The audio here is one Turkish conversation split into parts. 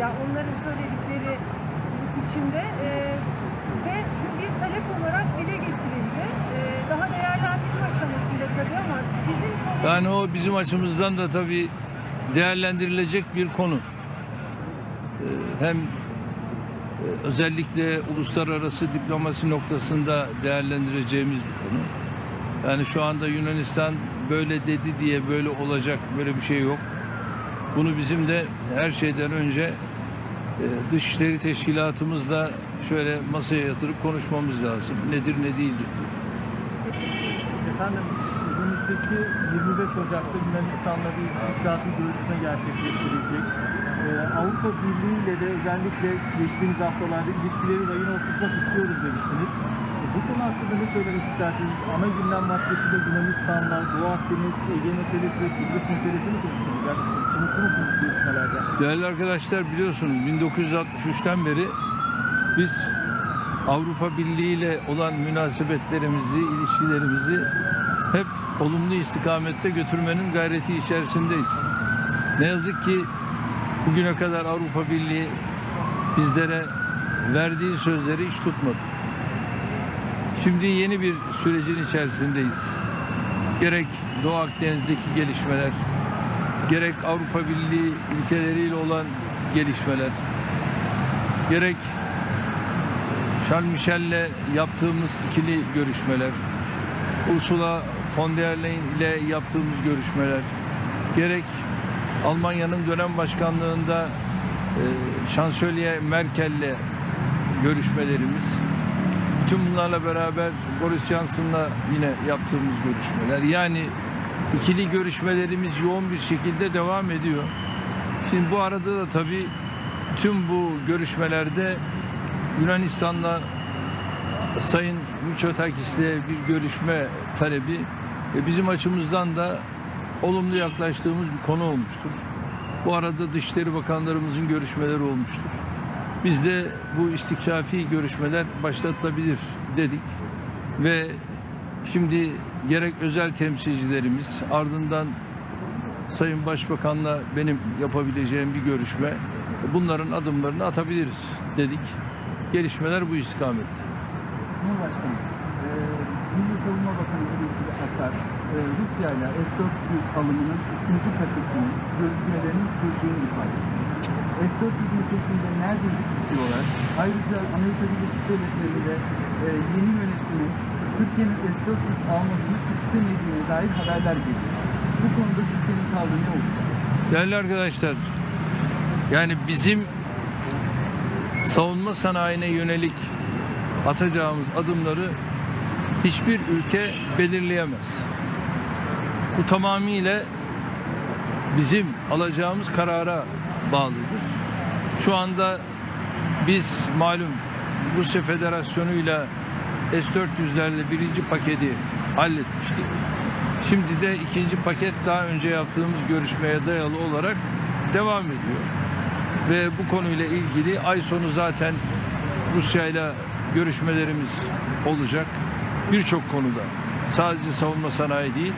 ya onların söyledikleri içinde e, ve bir talep olarak dile getirildi. E, daha değerlendirme aşamasında tabii ama sizin Yani o bizim açımızdan da tabii değerlendirilecek bir konu. Ee, Hem e, özellikle uluslararası diplomasi noktasında değerlendireceğimiz bir konu. Yani şu anda Yunanistan böyle dedi diye böyle olacak böyle bir şey yok. Bunu bizim de her şeyden önce e, Dışişleri Teşkilatımızla şöyle masaya yatırıp konuşmamız lazım. Nedir ne değildir diye. Efendim önümüzdeki 25 Ocak'ta Yunanistan'la bir iktisadi görüşme gerçekleştirilecek. Ee, Avrupa Birliği ile de özellikle geçtiğimiz haftalarda ilişkileri rayına oturtmak istiyoruz demiştiniz. Bu konu hakkında ne söylemek istersiniz? Ana gündem maddesi de Yunanistan'la, Doğu Akdeniz, Ege meselesi Kıbrıs meselesi mi konuşulacak? Unuttu musunuz görüşmelerde? Değerli arkadaşlar biliyorsun 1963'ten beri biz Avrupa Birliği ile olan münasebetlerimizi, ilişkilerimizi hep olumlu istikamette götürmenin gayreti içerisindeyiz. Ne yazık ki bugüne kadar Avrupa Birliği bizlere verdiği sözleri hiç tutmadı. Şimdi yeni bir sürecin içerisindeyiz. Gerek Doğu Akdeniz'deki gelişmeler, gerek Avrupa Birliği ülkeleriyle olan gelişmeler, gerek Charles Michel'le yaptığımız ikili görüşmeler, Ursula von der Leyen ile yaptığımız görüşmeler, gerek Almanya'nın dönem başkanlığında e, Şansölye Merkel'le görüşmelerimiz, bütün bunlarla beraber Boris Johnson'la yine yaptığımız görüşmeler. Yani ikili görüşmelerimiz yoğun bir şekilde devam ediyor. Şimdi bu arada da tabii tüm bu görüşmelerde Yunanistan'la Sayın Mitsotakis'le bir görüşme talebi bizim açımızdan da olumlu yaklaştığımız bir konu olmuştur. Bu arada Dışişleri Bakanlarımızın görüşmeleri olmuştur. Biz de bu istikşafi görüşmeler başlatılabilir dedik ve şimdi gerek özel temsilcilerimiz ardından Sayın Başbakan'la benim yapabileceğim bir görüşme bunların adımlarını atabiliriz dedik. Gelişmeler bu istikamette. Cumhurbaşkanı, e, Milli Savunma Bakanı Hulusi Akar, e, Rusya ile S-400 alımının ikinci paketinin görüşmelerinin sürdüğünü ifade etti. S-400 ülkesinde nerede tutuyorlar? Ayrıca Amerika Birleşik Devletleri de e, yeni yönetimin Türkiye'nin S-400 almasını istemediğine dair haberler geliyor. Bu konuda Türkiye'nin tavrı ne olacak? Değerli arkadaşlar, yani bizim savunma sanayine yönelik atacağımız adımları hiçbir ülke belirleyemez. Bu tamamıyla bizim alacağımız karara bağlıdır. Şu anda biz malum Rusya Federasyonu ile S-400'lerle birinci paketi halletmiştik. Şimdi de ikinci paket daha önce yaptığımız görüşmeye dayalı olarak devam ediyor. Ve bu konuyla ilgili ay sonu zaten Rusya ile görüşmelerimiz olacak. Birçok konuda. Sadece savunma sanayi değil.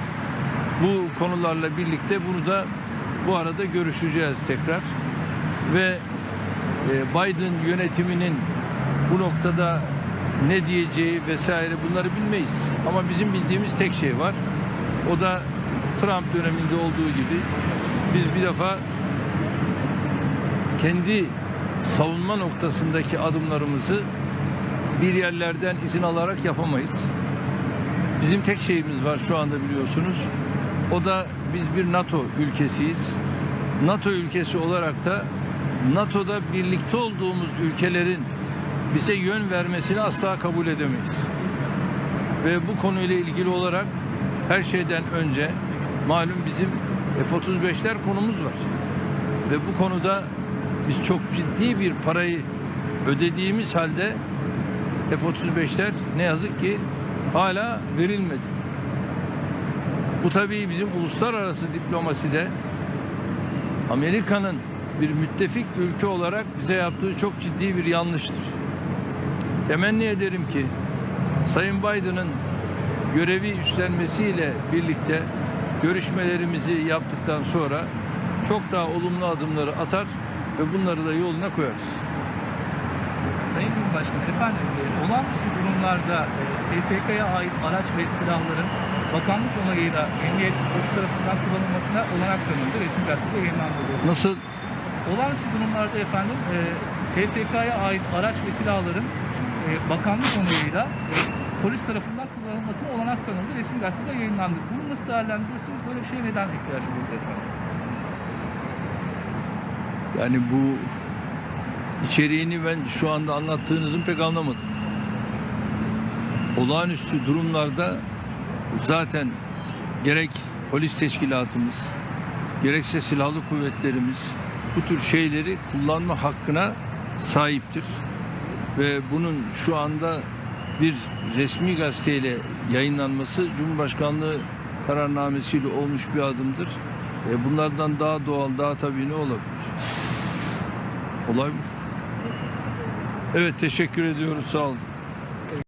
Bu konularla birlikte bunu da bu arada görüşeceğiz tekrar. Ve e, Biden yönetiminin bu noktada ne diyeceği vesaire bunları bilmeyiz. Ama bizim bildiğimiz tek şey var. O da Trump döneminde olduğu gibi biz bir defa kendi savunma noktasındaki adımlarımızı bir yerlerden izin alarak yapamayız. Bizim tek şeyimiz var şu anda biliyorsunuz. O da biz bir NATO ülkesiyiz. NATO ülkesi olarak da NATO'da birlikte olduğumuz ülkelerin bize yön vermesini asla kabul edemeyiz. Ve bu konuyla ilgili olarak her şeyden önce malum bizim F-35'ler konumuz var. Ve bu konuda biz çok ciddi bir parayı ödediğimiz halde F-35'ler ne yazık ki hala verilmedi. Bu tabii bizim uluslararası diplomaside Amerika'nın bir müttefik ülke olarak bize yaptığı çok ciddi bir yanlıştır. Temenni ederim ki Sayın Biden'ın görevi üstlenmesiyle birlikte görüşmelerimizi yaptıktan sonra çok daha olumlu adımları atar. ve bunları da yoluna koyarız. Sayın Cumhurbaşkanı, efendim e, olağanüstü durumlarda e, TSK'ya ait araç ve silahların bakanlık onayıyla emniyet polis tarafından kullanılmasına olanak tanındı. Resim gazetede yayınlandı. Nasıl? Olağanüstü durumlarda efendim e, TSK'ya ait araç ve silahların e, bakanlık onayıyla e, polis tarafından kullanılmasına olanak tanındı. Resim gazetede yayınlandı. Bunu nasıl değerlendiriyorsunuz? Böyle bir şeye neden ihtiyaç duyuldu efendim? Yani bu içeriğini ben şu anda anlattığınızın pek anlamadım. Olağanüstü durumlarda zaten gerek polis teşkilatımız, gerekse silahlı kuvvetlerimiz bu tür şeyleri kullanma hakkına sahiptir. Ve bunun şu anda bir resmi gazeteyle yayınlanması Cumhurbaşkanlığı kararnamesiyle olmuş bir adımdır. E bunlardan daha doğal, daha tabii ne olabilir? Olay bu. Evet teşekkür ediyoruz. Sağ olun.